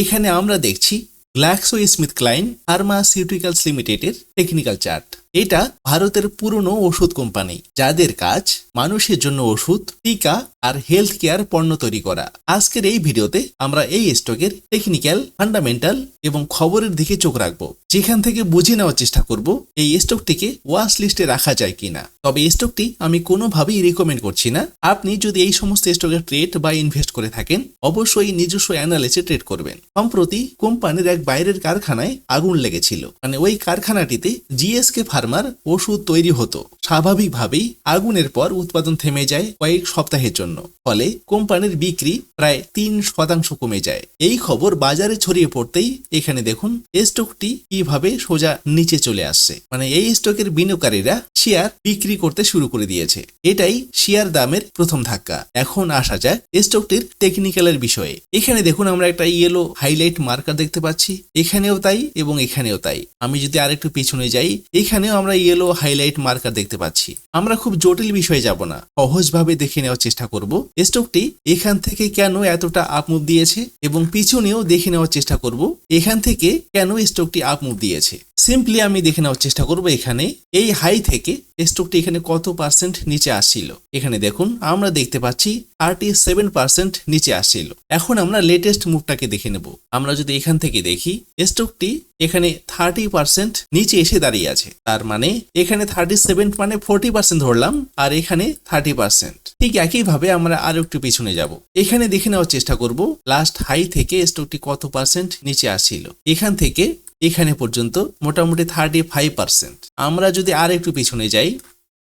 এখানে আমরা দেখছি গ্ল্যাক্সো স্মিথ ক্লাইন ফার্মাসিউটিক্যালস লিমিটেডের টেকনিক্যাল চার্ট এটা ভারতের পুরনো ওষুধ কোম্পানি যাদের কাজ মানুষের জন্য ওষুধ, টিকা আর হেলথ কেয়ার পণ্য তৈরি করা। আজকের এই ভিডিওতে আমরা এই স্টকের টেকনিক্যাল ফান্ডামেন্টাল এবং খবরের দিকে চোখ রাখব। যেখান থেকে বুঝে নেওয়ার চেষ্টা করব এই স্টকটিকে ওয়াশ লিস্টে রাখা যায় কিনা। তবে এই স্টকটি আমি কোনোভাবেই রেকমেন্ড করছি না। আপনি যদি এই সমস্ত স্টকে ট্রেড বা ইনভেস্ট করে থাকেন, অবশ্যই নিজস্ব অ্যানালিসে ট্রেড করবেন। সম্প্রতি কোম্পানির এক বাইরের কারখানায় আগুন লেগেছিল। মানে ওই কারখানাটিতে জিএসকে ফার্মার ওষুধ তৈরি হতো। স্বাভাবিকভাবেই আগুনের পর উৎপাদন থেমে যায় কয়েক সপ্তাহের জন্য। ফলে কোম্পানির বিক্রি প্রায় তিন শতাংশ কমে যায়। এই খবর বাজারে ছড়িয়ে পড়তেই এখানে দেখুন স্টকটি কীভাবে সোজা নিচে চলে আসছে। মানে এই স্টকের বিনিয়োগকারীরা শেয়ার বিক্রি করতে শুরু করে দিয়েছে। এটাই শেয়ার দামের প্রথম ধাক্কা। এখন আসা যায় স্টকটির টেকনিক্যালের বিষয়ে। এখানে দেখুন, আমরা একটা ইয়েলো হাইলাইট মার্কার দেখতে পাচ্ছি। এখানেও তাই এবং এখানেও তাই। আমি যদি আরেকটু পিছনে যাই, এখানেও আমরা ইয়েলো হাইলাইট মার্কার দেখতে পাচ্ছি। আমরা খুব জটিল বিষয়ে যাব না। সহজভাবে দেখে নেওয়ার চেষ্টা করব। স্টকটি এখান থেকে কেন এতটা আপ মুভ দিয়েছে এবং পিছনেও দেখে নেওয়ার চেষ্টা করব। এখান থেকে কেন স্টকটি আপ মুভ দিয়েছে। সিম্পলি আমি দেখে নেওয়ার চেষ্টা করব এখানে। এই হাই থেকে স্টকটি এখানে কত পার্সেন্ট নিচে আসছিল? এখানে দেখুন, আমরা দেখতে পাচ্ছি থার্টি সেভেন পার্সেন্ট নিচে আসছিল। এখন আমরা লেটেস্ট মুভটাকে দেখে নেব। আমরা যদি এখান থেকে দেখি, স্টকটি এখানে থার্টি পার্সেন্ট নিচে এসে দাঁড়িয়ে আছে। তার মানে এখানে থার্টি সেভেন মানে ফোর্টি পার্সেন্ট ধরলাম, আর এখানে থার্টি পার্সেন্ট ঠিক একইভাবে আমরা আরও একটু পিছনে যাব। এখানে দেখে নেওয়ার চেষ্টা করব লাস্ট হাই থেকে স্টকটি কত পার্সেন্ট নিচে আসছিল। এখান থেকে এখানে পর্যন্ত মোটামুটি থার্টি ফাইভ পার্সেন্ট আমরা যদি আর একটু পিছনে যাই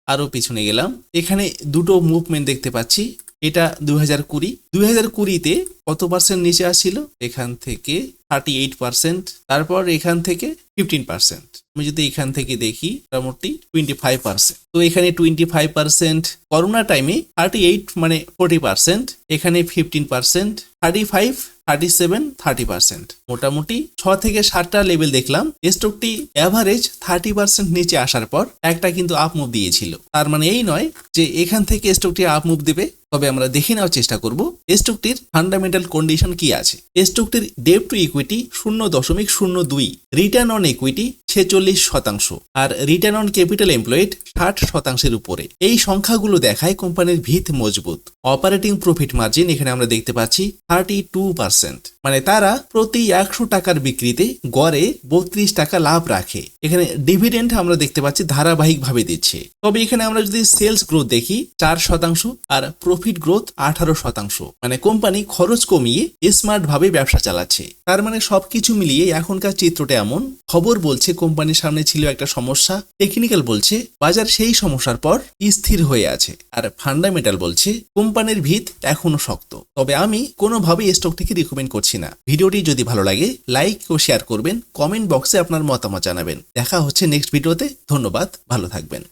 আরও পিছনে গেলাম, এখানে দুটো মুভমেন্ট দেখতে পাচ্ছি। এটা দু হাজার কুড়ি দুই হাজার কুড়িতে কত পার্সেন্ট নিচে আসছিল? এখান থেকে থার্টি এইট পার্সেন্ট তারপর এখান থেকে ফিফটিন পার্সেন্ট আমি যদি এখান থেকে দেখি, মোটামুটি টোয়েন্টি ফাইভ পার্সেন্ট তো এখানে টোয়েন্টি ফাইভ পার্সেন্ট করোনা টাইমে থার্টি এইট মানে ফোর্টি পার্সেন্ট এখানে fifteen percent thirty five thirty seven thirty percent মোটামুটি ছ থেকে সাতটা লেভেল দেখলাম। স্টকটি অ্যাভারেজ থার্টি পার্সেন্ট নিচে আসার পর একটা কিন্তু আপ মুভ দিয়েছিল। তার মানে এই নয় যে এখান থেকে স্টকটি আপ মুভ দেবে, তবে আমরা দেখে নেওয়ার চেষ্টা করব স্টকটির ফান্ডামেন্টাল কন্ডিশন কি আছে? স্টকটির ডেপ টু ইকুইটি শূন্য দশমিক শূন্য দুই রিটার্ন অন ইকুইটি ছেচল্লিশ শতাংশ, আর রিটার্ন অন ক্যাপিটাল এমপ্লয়েড ষাট শতাংশের উপরে। এই সংখ্যাগুলো দেখায় কোম্পানির ভিত মজবুত। অপারেটিং প্রফিট মার্জিন এখানে আমরা দেখতে পাচ্ছি থার্টি টু পার্সেন্ট মানে তারা প্রতি একশো টাকার বিক্রিতে গড়ে বত্রিশ টাকা লাভ রাখে। এখানে ডিভিডেন্ড আমরা দেখতে পাচ্ছি ধারাবাহিকভাবে দিচ্ছে। তবে এখানে আমরা যদি সেলস গ্রোথ দেখি, চার শতাংশ আর প্রফিট গ্রোথ আঠারো শতাংশ। মানে কোম্পানি খরচ কমিয়ে স্মার্ট ভাবে ব্যবসা চালাচ্ছে। তার মানে সবকিছু মিলিয়ে এখনকার চিত্রটা এমন। খবর বলছে কোম্পানির সামনে ছিল একটা সমস্যা। টেকনিক্যাল বলছে, বাজার সেই সমস্যার পর স্থির হয়ে আছে। আর ফান্ডামেন্টাল বলছে, কোম্পানির ভিত এখনও শক্ত। তবে আমি কোনোভাবেই স্টকটিকে রিকমেন্ড করছি না। ভিডিওটি যদি ভালো লাগে, লাইক ও শেয়ার করবেন। কমেন্ট বক্সে আপনার মতামত জানাবেন। দেখা হচ্ছে নেক্সট ভিডিওতে। ধন্যবাদ, ভালো থাকবেন।